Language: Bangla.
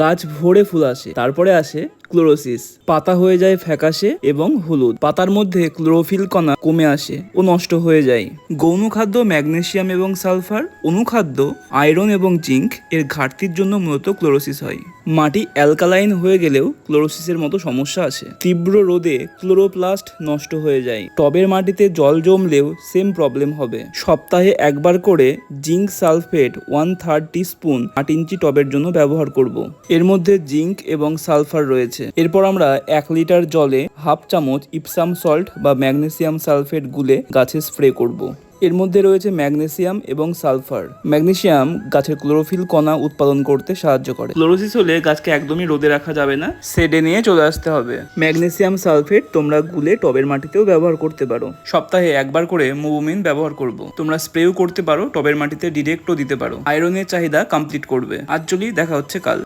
গাছ ভরে ফুল আসে, তারপরে আসে ক্লোরোসিস। পাতা হয়ে যায় ফ্যাকাশে এবং হলুদ। পাতার মধ্যে ক্লোরোফিল কণা কমে আসে ও নষ্ট হয়ে যায়। গৌণ খাদ্য ম্যাগনেশিয়াম এবং সালফার, অনুখাদ্য, আয়রন এবং জিঙ্ক এর ঘাটতির জন্য মূলত ক্লোরোসিস হয়। মাটি অ্যালকালাইন হয়ে গেলেও ক্লোরোসিসের মতো সমস্যা আছে তীব্র রোদে ক্লোরোপ্লাস্ট নষ্ট হয়ে যায়। টবের মাটিতে জল জমলেও সেম প্রবলেম হবে। সপ্তাহে একবার করে zinc sulphate one third spoon আট ইঞ্চি টবের জন্য ব্যবহার করব। এর মধ্যে জিঙ্ক এবং সালফার রয়েছে। এরপর আমরা এক লিটার জলে হাফ চামচ ইপসাম সল্ট বা ম্যাগনেসিয়াম সালফেট গুলে গাছে স্প্রে করব। এর মধ্যে রয়েছে ম্যাগনেসিয়াম এবং সালফার। ম্যাগনেসিয়াম গাছের ক্লোরোফিল কণা উৎপাদন করতে সাহায্য করে। ক্লোরোসিস হলে গাছকে একদমই রোদে রাখা যাবে না। সেডে নিয়ে চলে আসতে হবে। ম্যাগনেসিয়াম সালফেট তোমরা গুলে টবের মাটিতেও ব্যবহার করতে পারো। সপ্তাহে একবার করে মুভমেন্ট ব্যবহার করব। তোমরা স্প্রেও করতে পারো টবের মাটিতে ডিরেক্টও দিতে পারো। আয়রনের চাহিদা কমপ্লিট করবে। আজ চলি দেখা হচ্ছে কাল।